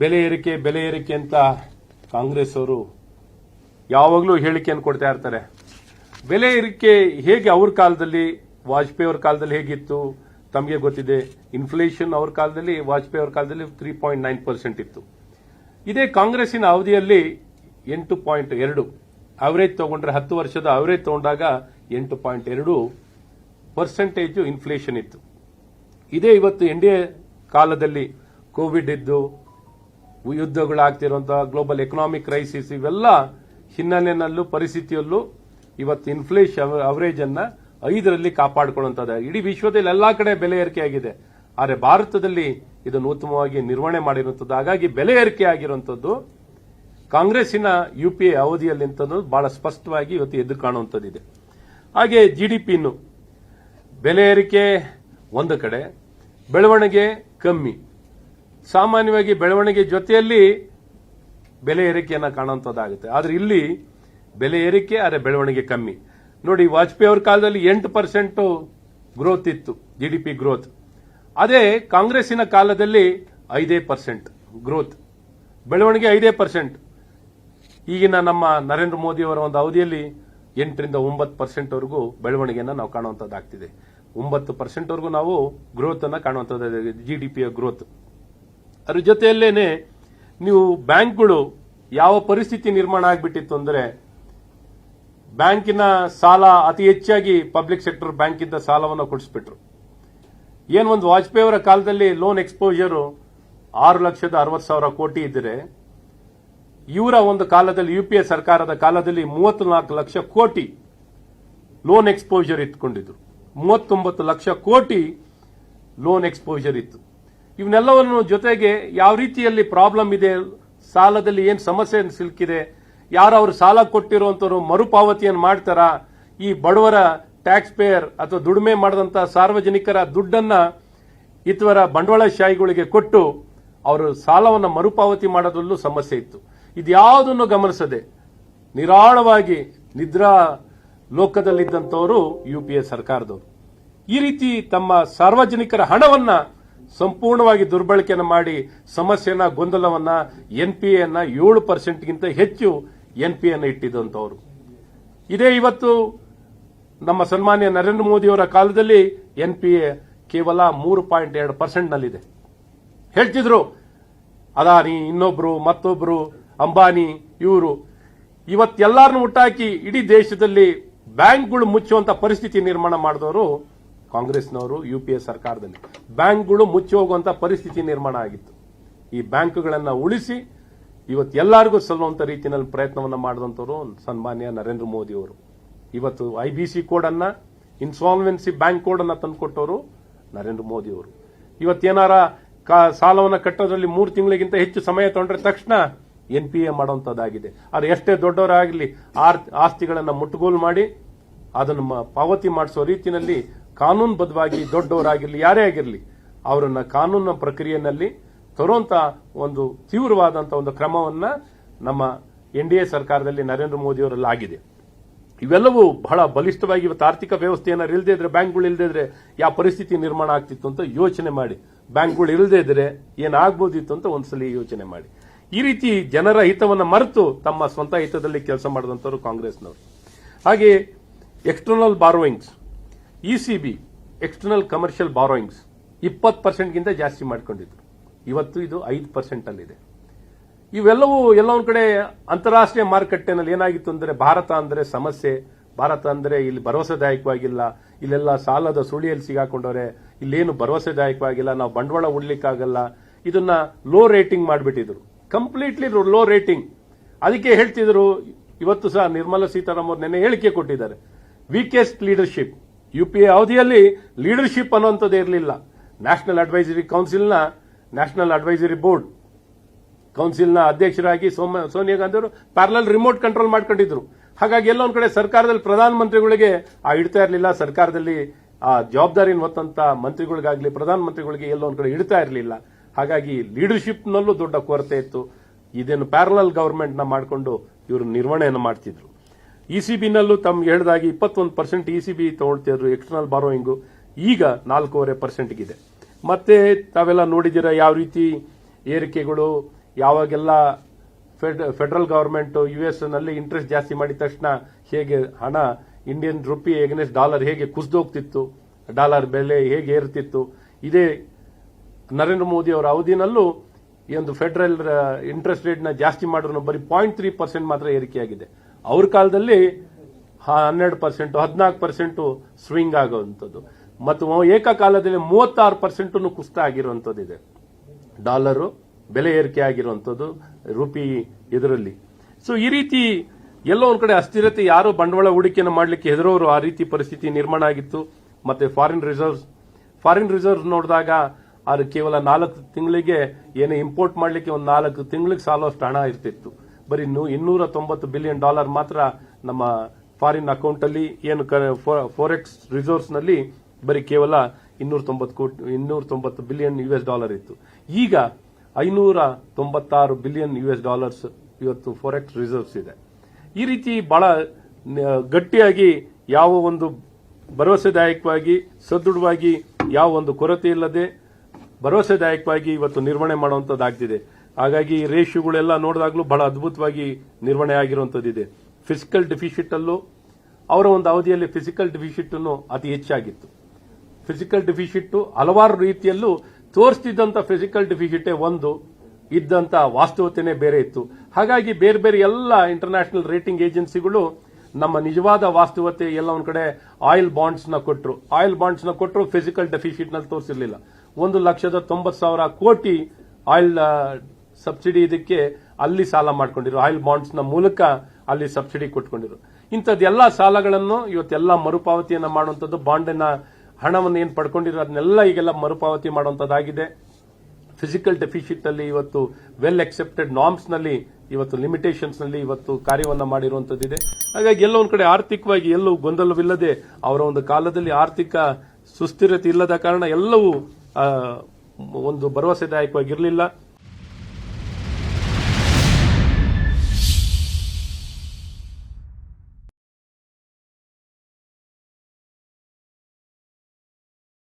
ಬೆಲೆ ಏರಿಕೆ ಬೆಲೆ ಏರಿಕೆ ಅಂತ ಕಾಂಗ್ರೆಸ್ ಅವರು ಯಾವಾಗಲೂ ಹೇಳಿಕೆಯನ್ನು ಕೊಡ್ತಾ ಇರ್ತಾರೆ. ಬೆಲೆ ಏರಿಕೆ ಹೇಗೆ ಅವ್ರ ಕಾಲದಲ್ಲಿ, ವಾಜಪೇಯಿ ಅವ್ರ ಕಾಲದಲ್ಲಿ ಹೇಗಿತ್ತು? ತಮಗೆ ಗೊತ್ತಿದೆ. ಇನ್ಫ್ಲೇಷನ್ ಅವ್ರ ಕಾಲದಲ್ಲಿ, ವಾಜಪೇಯಿ ಅವ್ರ ಕಾಲದಲ್ಲಿ ತ್ರೀ ಪಾಯಿಂಟ್ ನೈನ್ ಪರ್ಸೆಂಟ್ ಇತ್ತು. ಇದೇ ಕಾಂಗ್ರೆಸ್ಸಿನ ಅವಧಿಯಲ್ಲಿ ಎಂಟು ಪಾಯಿಂಟ್ ಎರಡು ಅವರೇಜ್ ತಗೊಂಡ್ರೆ ಹತ್ತು ವರ್ಷದ ಅವರೇಜ್ ತಗೊಂಡಾಗ ಎಂಟು ಪಾಯಿಂಟ್ ಎರಡು ಪರ್ಸೆಂಟೇಜು ಇನ್ಫ್ಲೇಷನ್ ಇತ್ತು. ಇದೇ ಇವತ್ತು ಎನ್ ಡಿ ಎ ಕಾಲದಲ್ಲಿ ಕೋವಿಡ್ ಇದ್ದು ಯುದ್ಧಗಳಾಗ್ತಿರುವಂತಹ ಗ್ಲೋಬಲ್ ಎಕನಾಮಿಕ್ ಕ್ರೈಸಿಸ್ ಇವೆಲ್ಲ ಹಿನ್ನೆಲೆಯಲ್ಲೂ ಪರಿಸ್ಥಿತಿಯಲ್ಲೂ ಇವತ್ತು ಇನ್ಫ್ಲೇಷನ್ ಅವರೇಜ್ ಅನ್ನ ಐದರಲ್ಲಿ ಕಾಪಾಡಿಕೊಳ್ಳುವಂತದ ಇಡೀ ವಿಶ್ವದಲ್ಲಿ ಎಲ್ಲಾ ಕಡೆ ಬೆಲೆ ಏರಿಕೆ ಆಗಿದೆ. ಆದರೆ ಭಾರತದಲ್ಲಿ ಇದನ್ನು ಉತ್ತಮವಾಗಿ ನಿರ್ವಹಣೆ ಮಾಡಿರುವಂಥದ್ದು, ಹಾಗಾಗಿ ಬೆಲೆ ಏರಿಕೆ ಆಗಿರುವಂತದ್ದು ಕಾಂಗ್ರೆಸ್ಸಿನ ಯುಪಿಎ ಅವಧಿಯಲ್ಲಿ ಬಹಳ ಸ್ಪಷ್ಟವಾಗಿ ಇವತ್ತು ಎದ್ದು ಕಾಣುವಂಥದ್ದಿದೆ. ಹಾಗೆ ಜಿಡಿಪಿನು ಬೆಲೆ ಏರಿಕೆ ಒಂದು ಕಡೆ, ಬೆಳವಣಿಗೆ ಕಮ್ಮಿ. ಸಾಮಾನ್ಯವಾಗಿ ಬೆಳವಣಿಗೆ ಜೊತೆಯಲ್ಲಿ ಬೆಲೆ ಏರಿಕೆಯನ್ನು ಕಾಣುವಂಥದ್ದಾಗುತ್ತೆ ಆದರೆ ಇಲ್ಲಿ ಬೆಲೆ ಏರಿಕೆ, ಆದರೆ ಬೆಳವಣಿಗೆ ಕಮ್ಮಿ. ನೋಡಿ, ವಾಜಪೇಯಿ ಅವ್ರ ಕಾಲದಲ್ಲಿ ಎಂಟು ಪರ್ಸೆಂಟ್ ಗ್ರೋತ್ ಇತ್ತು ಪಿ ಗ್ರೋತ್ ಅದೇ ಕಾಂಗ್ರೆಸ್ಸಿನ ಕಾಲದಲ್ಲಿ ಐದೇ ಪರ್ಸೆಂಟ್ ಗ್ರೋತ್ ಬೆಳವಣಿಗೆ ಐದೇ ಪರ್ಸೆಂಟ್ ಈಗಿನ ನಮ್ಮ ನರೇಂದ್ರ ಮೋದಿ ಅವರ ಒಂದು ಅವಧಿಯಲ್ಲಿ ಎಂಟರಿಂದ ಒಂಬತ್ತು ಪರ್ಸೆಂಟ್ವರೆಗೂ ಬೆಳವಣಿಗೆಯನ್ನು ನಾವು ಕಾಣುವಂಥದ್ದಾಗ್ತಿದೆ ಒಂಬತ್ತು ಪರ್ಸೆಂಟ್ವರೆಗೂ ನಾವು ಗ್ರೋತ್ ಅನ್ನು ಕಾಣುವಂಥದ್ದು ಜಿ ಡಿ ಪಿಯ ಗ್ರೋತ್ ಅದ್ರ ಜೊತೆಯಲ್ಲೇನೆ ನೀವು ಬ್ಯಾಂಕ್ಗಳು ಯಾವ ಪರಿಸ್ಥಿತಿ ನಿರ್ಮಾಣ ಆಗ್ಬಿಟ್ಟಿತ್ತು ಅಂದರೆ ಬ್ಯಾಂಕಿನ ಸಾಲ ಅತಿ ಹೆಚ್ಚಾಗಿ ಪಬ್ಲಿಕ್ ಸೆಕ್ಟರ್ ಬ್ಯಾಂಕಿಂದ ಸಾಲವನ್ನು ಕೊಡಿಸ್ಬಿಟ್ರು. ಏನ್ ಒಂದು ವಾಜಪೇಯಿ ಅವರ ಕಾಲದಲ್ಲಿ ಲೋನ್ ಎಕ್ಸ್ಪೋಜರ್ ಆರು ಲಕ್ಷದ ಅರವತ್ತು ಸಾವಿರ ಕೋಟಿ ಇದ್ದರೆ, ಇವರ ಒಂದು ಕಾಲದಲ್ಲಿ ಯುಪಿಎ ಸರ್ಕಾರದ ಕಾಲದಲ್ಲಿ ಮೂವತ್ನಾಲ್ಕು ಲಕ್ಷ ಕೋಟಿ ಲೋನ್ ಎಕ್ಸ್ಪೋಜರ್ ಇಟ್ಕೊಂಡಿದ್ರು. ಮೂವತ್ತೊಂಬತ್ತು ಲಕ್ಷ ಕೋಟಿ ಲೋನ್ ಎಕ್ಸ್ಪೋಜರ್ ಇತ್ತು. ಇವನ್ನೆಲ್ಲವನ್ನು ಜೊತೆಗೆ ಯಾವ ರೀತಿಯಲ್ಲಿ ಪ್ರಾಬ್ಲಮ್ ಇದೆ, ಸಾಲದಲ್ಲಿ ಏನು ಸಮಸ್ಯೆ ಸಿಲುಕಿದೆ ಯಾರು ಅವರು ಸಾಲ ಕೊಟ್ಟಿರುವಂತವರು ಮರುಪಾವತಿಯನ್ನು ಮಾಡ್ತಾರಾ, ಈ ಬಡವರ ಟ್ಯಾಕ್ಸ್ ಪೇಯರ್ ಅಥವಾ ದುಡಿಮೆ ಮಾಡಿದಂಥ ಸಾರ್ವಜನಿಕರ ದುಡ್ಡನ್ನ ಇತರ ಬಂಡವಾಳಶಾಹಿಗಳಿಗೆ ಕೊಟ್ಟು ಅವರು ಸಾಲವನ್ನು ಮರುಪಾವತಿ ಮಾಡೋದ್ರಲ್ಲೂ ಸಮಸ್ಯೆ ಇತ್ತು. ಇದ್ಯಾವುದನ್ನು ಗಮನಿಸದೆ ನಿರಾಳವಾಗಿ ನಿದ್ರಾ ಲೋಕದಲ್ಲಿದ್ದಂಥವರು ಯುಪಿಎ ಸರ್ಕಾರದವರು. ಈ ರೀತಿ ತಮ್ಮ ಸಾರ್ವಜನಿಕರ ಹಣವನ್ನ ಸಂಪೂರ್ಣವಾಗಿ ದುರ್ಬಳಕೆಯನ್ನು ಮಾಡಿ ಸಮಸ್ಯೆನ, ಗೊಂದಲವನ್ನ ಎನ್ ಪಿ ಏಳು ಪರ್ಸೆಂಟ್ಗಿಂತ ಹೆಚ್ಚು ಎನ್ ಪಿ ಇಟ್ಟಿದ್ದಂಥವ್ರು ಇದೇ ಇವತ್ತು ನಮ್ಮ ಸನ್ಮಾನ್ಯ ನರೇಂದ್ರ ಮೋದಿಯವರ ಕಾಲದಲ್ಲಿ ಎನ್ ಪಿ ಎ ಕೇವಲ ಮೂರು ಪಾಯಿಂಟ್ ಎರಡು ಪರ್ಸೆಂಟ್ನಲ್ಲಿದೆ. ಹೇಳ್ತಿದ್ರು, ಅದಾನಿ, ಇನ್ನೊಬ್ರು, ಮತ್ತೊಬ್ರು, ಅಂಬಾನಿ, ಇವರು. ಇವತ್ತೆಲ್ಲಾರನ್ನು ಹುಟ್ಟಾಕಿ ಇಡೀ ದೇಶದಲ್ಲಿ ಬ್ಯಾಂಕ್ಗಳು ಮುಚ್ಚುವಂತ ಪರಿಸ್ಥಿತಿ ನಿರ್ಮಾಣ ಮಾಡಿದವರು ಕಾಂಗ್ರೆಸ್ನವರು ಯು ಪಿ ಎ ಸರ್ಕಾರದಲ್ಲಿ. ಬ್ಯಾಂಕ್ಗಳು ಮುಚ್ಚಿ ಹೋಗುವಂತ ಪರಿಸ್ಥಿತಿ ನಿರ್ಮಾಣ ಆಗಿತ್ತು. ಈ ಬ್ಯಾಂಕ್ಗಳನ್ನ ಉಳಿಸಿ ಇವತ್ತು ಎಲ್ಲರಿಗೂ ಸಲ್ಲುವಂತ ರೀತಿಯಲ್ಲಿ ಪ್ರಯತ್ನವನ್ನು ಮಾಡಿದಂತವರು ಸನ್ಮಾನ್ಯ ನರೇಂದ್ರ ಮೋದಿ ಅವರು. ಇವತ್ತು ಐ ಬಿ ಸಿ ಕೋಡ್ ಅನ್ನ ಇನ್ಸಾಲ್ವೆನ್ಸಿ ಬ್ಯಾಂಕ್ ಕೋಡ್ ಅನ್ನ ತಂದುಕೊಟ್ಟವರು ನರೇಂದ್ರ ಮೋದಿ ಅವರು. ಇವತ್ತೇನಾರ ಸಾಲವನ್ನು ಕಟ್ಟೋದ್ರಲ್ಲಿ ಮೂರು ತಿಂಗಳಿಗಿಂತ ಹೆಚ್ಚು ಸಮಯ ತಗೊಂಡ್ರೆ ತಕ್ಷಣ ಎನ್ ಪಿ ಎ ಮಾಡುವಂತದ್ದಾಗಿದೆ ಅದು ಎಷ್ಟೇ ದೊಡ್ಡವರಾಗಲಿ ಆಸ್ತಿಗಳನ್ನು ಮುಟ್ಟುಗೋಲು ಮಾಡಿ ಅದನ್ನು ಪಾವತಿ ಮಾಡಿಸೋ ರೀತಿಯಲ್ಲಿ ಕಾನೂನುಬದ್ಧವಾಗಿ ದೊಡ್ಡವರಾಗಿರಲಿ, ಯಾರೇ ಆಗಿರಲಿ, ಅವರನ್ನ ಕಾನೂನಿನ ಪ್ರಕ್ರಿಯೆಯಲ್ಲಿ ತರುವಂತ ಒಂದು ತೀವ್ರವಾದಂತ ಒಂದು ಕ್ರಮವನ್ನ ನಮ್ಮ ಎನ್ ಡಿ ಎ ಸರ್ಕಾರದಲ್ಲಿ ನರೇಂದ್ರ ಮೋದಿ ಅವರಲ್ಲಿ ಆಗಿದೆ ಇವೆಲ್ಲವೂ ಬಹಳ ಬಲಿಷ್ಠವಾಗಿ ಇವತ್ತು ಆರ್ಥಿಕ ವ್ಯವಸ್ಥೆಯನ್ನು ಇಲ್ಲದೇ ಇದ್ರೆ ಬ್ಯಾಂಕ್ಗಳು ಇಲ್ಲದೇ ಇದ್ರೆ ಯಾವ ಪರಿಸ್ಥಿತಿ ನಿರ್ಮಾಣ ಆಗ್ತಿತ್ತು ಅಂತ ಯೋಚನೆ ಮಾಡಿ. ಬ್ಯಾಂಕ್ಗಳು ಇಲ್ಲದೇ ಇದ್ರೆ ಏನಾಗ್ಬೋದಿತ್ತು ಅಂತ ಒಂದ್ಸಲಿ ಯೋಚನೆ ಮಾಡಿ. ಈ ರೀತಿ ಜನರ ಹಿತವನ್ನು ಮರೆತು ತಮ್ಮ ಸ್ವಂತ ಹಿತದಲ್ಲಿ ಕೆಲಸ ಮಾಡಿದಂಥವ್ರು ಕಾಂಗ್ರೆಸ್ನವರು. ಹಾಗೆ external borrowings ECB external commercial borrowings ಇಪ್ಪತ್ತು ಪರ್ಸೆಂಟ್ಗಿಂತ ಜಾಸ್ತಿ ಮಾಡ್ಕೊಂಡಿದ್ರು. ಇವತ್ತು ಇದು ಐದು ಪರ್ಸೆಂಟ್ ಅಲ್ಲಿದೆ ಇವೆಲ್ಲವೂ ಎಲ್ಲ ಒಂದು ಕಡೆ ಅಂತಾರಾಷ್ಟ್ರೀಯ ಮಾರುಕಟ್ಟೆನಲ್ಲಿ ಏನಾಗಿತ್ತು ಅಂದರೆ ಭಾರತ ಅಂದರೆ ಸಮಸ್ಯೆ. ಭಾರತ ಅಂದರೆ ಇಲ್ಲಿ ಭರವಸೆದಾಯಕವಾಗಿಲ್ಲ. ಇಲ್ಲೆಲ್ಲ ಸಾಲದ ಸುಳಿಯಲ್ಲಿ ಸಿಗಾಕೊಂಡವ್ರೆ. ಇಲ್ಲೇನು ಭರವಸೆದಾಯಕವಾಗಿಲ್ಲ. ನಾವು ಬಂಡವಾಳ ಉಡ್ಲಿಕ್ಕಾಗಲ್ಲ ಇದನ್ನ ಲೋ ರೇಟಿಂಗ್ ಮಾಡಿಬಿಟ್ಟಿದ್ರು. ಕಂಪ್ಲೀಟ್ಲಿ ಲೋ ರೇಟಿಂಗ್ ಅದಕ್ಕೆ ಹೇಳ್ತಿದ್ರು, ಇವತ್ತು ಸಹ ನಿರ್ಮಲಾ ಸೀತಾರಾಮನ್ ಅವರು ನಿನ್ನೆ ಹೇಳಿಕೆ ಕೊಟ್ಟಿದ್ದಾರೆ. Weakest leadership U P A ಅವಧಿಯಲ್ಲಿ ಲೀಡರ್ಶಿಪ್ ಅನ್ನುವಂಥದ್ದು ಇರಲಿಲ್ಲ. ನ್ಯಾಷನಲ್ ಅಡ್ವೈಸರಿ ಕೌನ್ಸಿಲ್ನ ನ್ಯಾಷನಲ್ ಅಡ್ವೈಸರಿ ಬೋರ್ಡ್ ಕೌನ್ಸಿಲ್ನ ಅಧ್ಯಕ್ಷರಾಗಿ ಸೋಮ- ಸೋನಿಯಾ ಗಾಂಧಿ ಅವರು ಪ್ಯಾರಲಲ್ ರಿಮೋಟ್ ಕಂಟ್ರೋಲ್ ಮಾಡ್ಕೊಂಡಿದ್ರು. ಹಾಗಾಗಿ ಎಲ್ಲ ಒಂದ್ ಕಡೆ ಸರ್ಕಾರದಲ್ಲಿ ಪ್ರಧಾನಮಂತ್ರಿಗಳಿಗೆ, ಆ ಇಡ್ತಾ ಇರಲಿಲ್ಲ, ಸರ್ಕಾರದಲ್ಲಿ ಆ ಜವಾಬ್ದಾರಿನ ಹೊತ್ತಂತ ಮಂತ್ರಿಗಳಿಗಾಗಲಿ, ಪ್ರಧಾನಮಂತ್ರಿಗಳಿಗೆ ಎಲ್ಲೋ ಒಂದು ಕಡೆ ಇಡ್ತಾ ಇರಲಿಲ್ಲ. ಹಾಗಾಗಿ ಲೀಡರ್ಶಿಪ್ನಲ್ಲೂ ದೊಡ್ಡ ಕೊರತೆ ಇತ್ತು. ಇದನ್ನು ಪ್ಯಾರಲಲ್ ಗೌರ್ಮೆಂಟ್ನ ನ ಮಾಡಿಕೊಂಡು ಇವರು ನಿರ್ವಹಣೆಯನ್ನು ಮಾಡ್ತಿದ್ರು. ಇಸಿಬಿನಲ್ಲೂ ತಮ್ಮ ಹೇಳಿದಾಗಿ ಇಪ್ಪತ್ತೊಂದು ಪರ್ಸೆಂಟ್ ಇಸಿಬಿ ತಗೊಳ್ತಿದ್ರು ಎಕ್ಸ್ಟರ್ನಲ್ ಬಾರೋಯಿಂಗು ಈಗ ನಾಲ್ಕೂವರೆ ಪರ್ಸೆಂಟ್ಗಿದೆ ಮತ್ತೆ ತಾವೆಲ್ಲ ನೋಡಿದಿರ ಯಾವ ರೀತಿ ಏರಿಕೆಗಳು, ಯಾವಾಗೆಲ್ಲ ಫೆಡರಲ್ ಗವರ್ಮೆಂಟ್ ಯು ಎಸ್ನಲ್ಲಿ ಇಂಟ್ರೆಸ್ಟ್ ಜಾಸ್ತಿ ಮಾಡಿದ ತಕ್ಷಣ ಹೇಗೆ ಹಣ ಇಂಡಿಯನ್ ರುಪಿ ಎಗನೆಸ್ಟ್ ಡಾಲರ್ ಹೇಗೆ ಕುಸಿದೋಗ್ತಿತ್ತು ಡಾಲರ್ ಬೆಲೆ ಹೇಗೆ ಏರ್ತಿತ್ತು ಇದೇ ನರೇಂದ್ರ ಮೋದಿ ಅವರ ಅವಧಿನಲ್ಲೂ ಈ ಒಂದು ಫೆಡರಲ್ ಇಂಟ್ರೆಸ್ಟ್ ರೇಟ್ನ ಜಾಸ್ತಿ ಮಾಡಿದ್ರು ಬರೀ ಪಾಯಿಂಟ್ ತ್ರೀ ಪರ್ಸೆಂಟ್ ಮಾತ್ರ ಏರಿಕೆಯಾಗಿದೆ. ಅವ್ರ ಕಾಲದಲ್ಲಿ ಹನ್ನೆರಡು ಪರ್ಸೆಂಟ್, ಹದಿನಾಲ್ಕು ಪರ್ಸೆಂಟ್ ಸ್ವಿಂಗ್ ಆಗುವಂಥದ್ದು. ಮತ್ತು ಏಕಕಾಲದಲ್ಲಿ ಮೂವತ್ತಾರು ಪರ್ಸೆಂಟ್ ಕುಸಿತ ಆಗಿರುವಂಥದ್ದು ಇದೆ. ಡಾಲರು ಬೆಲೆ ಏರಿಕೆ ಆಗಿರುವಂಥದ್ದು ರೂಪಿ ಇದರಲ್ಲಿ. ಸೊ ಈ ರೀತಿ ಎಲ್ಲೋ ಒಂದು ಕಡೆ ಅಸ್ಥಿರತೆ, ಯಾರು ಬಂಡವಾಳ ಹೂಡಿಕೆಯನ್ನು ಮಾಡಲಿಕ್ಕೆ ಹೆದರೋರು ಆ ರೀತಿ ಪರಿಸ್ಥಿತಿ ನಿರ್ಮಾಣ ಆಗಿತ್ತು. ಮತ್ತೆ ಫಾರಿನ್ ರಿಸರ್ವ್ಸ್ ಫಾರಿನ್ ರಿಸರ್ವ್ಸ್ ನೋಡಿದಾಗ ಅದು ಕೇವಲ ನಾಲ್ಕು ತಿಂಗಳಿಗೆ ಏನೇ ಇಂಪೋರ್ಟ್ ಮಾಡಲಿಕ್ಕೆ ಒಂದು ನಾಲ್ಕು ತಿಂಗಳಿಗೆ ಸಾಲುವಷ್ಟು ಹಣ ಇರ್ತಿತ್ತು. ಬರೀ ಇನ್ನೂರ ತೊಂಬತ್ತು ಬಿಲಿಯನ್ ಡಾಲರ್ ಮಾತ್ರ ನಮ್ಮ ಫಾರಿನ್ ಅಕೌಂಟ್ ಅಲ್ಲಿ ಏನು ಫೋರೆಕ್ಸ್ ರಿಸೋರ್ಸ್ನಲ್ಲಿ ಬರೀ ಕೇವಲ ಇನ್ನೂರ ತೊಂಬತ್ತು ಕೋಟಿ ಇನ್ನೂರ ತೊಂಬತ್ತು ಬಿಲಿಯನ್ ಯು ಎಸ್ ಡಾಲರ್ ಇತ್ತು. ಈಗ ಐನೂರ ತೊಂಬತ್ತಾರು ಬಿಲಿಯನ್ ಯು ಎಸ್ ಡಾಲರ್ಸ್ ಇವತ್ತು ಫಾರೆಕ್ಸ್ ರಿಸರ್ವ್ಸ್ ಇದೆ. ಈ ರೀತಿ ಬಹಳ ಗಟ್ಟಿಯಾಗಿ ಯಾವ ಒಂದು ಭರವಸೆದಾಯಕವಾಗಿ, ಸದೃಢವಾಗಿ ಯಾವ ಒಂದು ಕೊರತೆ ಇಲ್ಲದೆ ಭರವಸೆದಾಯಕವಾಗಿ ಇವತ್ತು ನಿರ್ವಹಣೆ ಮಾಡುವಂತದ್ದಾಗ್ತಿದೆ. ಹಾಗಾಗಿ ಈ ರೇಷಿಯೋಗಳೆಲ್ಲ ನೋಡಿದಾಗಲೂ ಬಹಳ ಅದ್ಭುತವಾಗಿ ನಿರ್ವಹಣೆ ಆಗಿರುವಂತದ್ದಿದೆ ಫಿಸಿಕಲ್ ಡಿಫಿಸಿಟ್ ಅಲ್ಲೂ ಅವರ ಒಂದು ಅವಧಿಯಲ್ಲಿ ಫಿಸಿಕಲ್ ಡಿಫಿಸಿಟ್ ಅನ್ನು ಅತಿ ಹೆಚ್ಚಾಗಿತ್ತು. ಫಿಸಿಕಲ್ ಡಿಫಿಸಿಟ್ ಹಲವಾರು ರೀತಿಯಲ್ಲೂ ತೋರಿಸ್ತಿದ್ದಂತ ಫಿಸಿಕಲ್ ಡೆಫಿಶಿಟೇ ಒಂದು ಇದ್ದಂತ ವಾಸ್ತವತೆನೇ ಬೇರೆ ಇತ್ತು. ಹಾಗಾಗಿ ಬೇರೆ ಬೇರೆ ಎಲ್ಲ ಇಂಟರ್ನ್ಯಾಷನಲ್ ರೇಟಿಂಗ್ ಏಜೆನ್ಸಿಗಳು ನಮ್ಮ ನಿಜವಾದ ವಾಸ್ತವತೆ ಎಲ್ಲ ಒಂದ್ ಕಡೆ ಆಯಿಲ್ ಬಾಂಡ್ಸ್ನ ಕೊಟ್ಟರು ಆಯಿಲ್ ಬಾಂಡ್ಸ್ನ ಕೊಟ್ಟರು ಫಿಸಿಕಲ್ ಡೆಫಿಸಿಟ್ನಲ್ಲಿ ತೋರಿಸಿರ್ಲಿಲ್ಲ. ಒಂದು ಲಕ್ಷದ ತೊಂಬತ್ತು ಸಾವಿರ ಕೋಟಿ ಆಯಿಲ್ ಸಬ್ಸಿಡಿ ಇದಕ್ಕೆ ಅಲ್ಲಿ ಸಾಲ ಮಾಡ್ಕೊಂಡಿರು. ಆಯಿಲ್ ಬಾಂಡ್ಸ್ನ ಮೂಲಕ ಅಲ್ಲಿ ಸಬ್ಸಿಡಿ ಕೊಟ್ಕೊಂಡಿರು. ಇಂಥದ್ದೆಲ್ಲ ಸಾಲಗಳನ್ನು ಇವತ್ತೆಲ್ಲ ಮರುಪಾವತಿಯನ್ನ ಮಾಡುವಂಥದ್ದು ಬಾಂಡಿನ ಹಣವನ್ನು ಏನು ಪಡ್ಕೊಂಡಿರೋ ಅದನ್ನೆಲ್ಲ ಈಗೆಲ್ಲ ಮರುಪಾವತಿ ಮಾಡುವಂಥದ್ದಾಗಿದೆ. ಫಿಸಿಕಲ್ ಡೆಫಿಸಿಟ್ ಅಲ್ಲಿ ಇವತ್ತು ವೆಲ್ ಅಕ್ಸೆಪ್ಟೆಡ್ ನಾರ್ಮ್ಸ್ನಲ್ಲಿ ಇವತ್ತು ಲಿಮಿಟೇಷನ್ಸ್ನಲ್ಲಿ ಇವತ್ತು ಕಾರ್ಯವನ್ನು ಮಾಡಿರುವಂತದ್ದಿದೆ ಹಾಗಾಗಿ ಎಲ್ಲೋ ಕಡೆ ಆರ್ಥಿಕವಾಗಿ ಎಲ್ಲೂ ಗೊಂದಲವಿಲ್ಲದೆ ಅವರ ಒಂದು ಕಾಲದಲ್ಲಿ ಆರ್ಥಿಕ ಸುಸ್ಥಿರತೆ ಇಲ್ಲದ ಕಾರಣ ಎಲ್ಲವೂ ಒಂದು ಭರವಸೆದಾಯಕವಾಗಿರಲಿಲ್ಲ.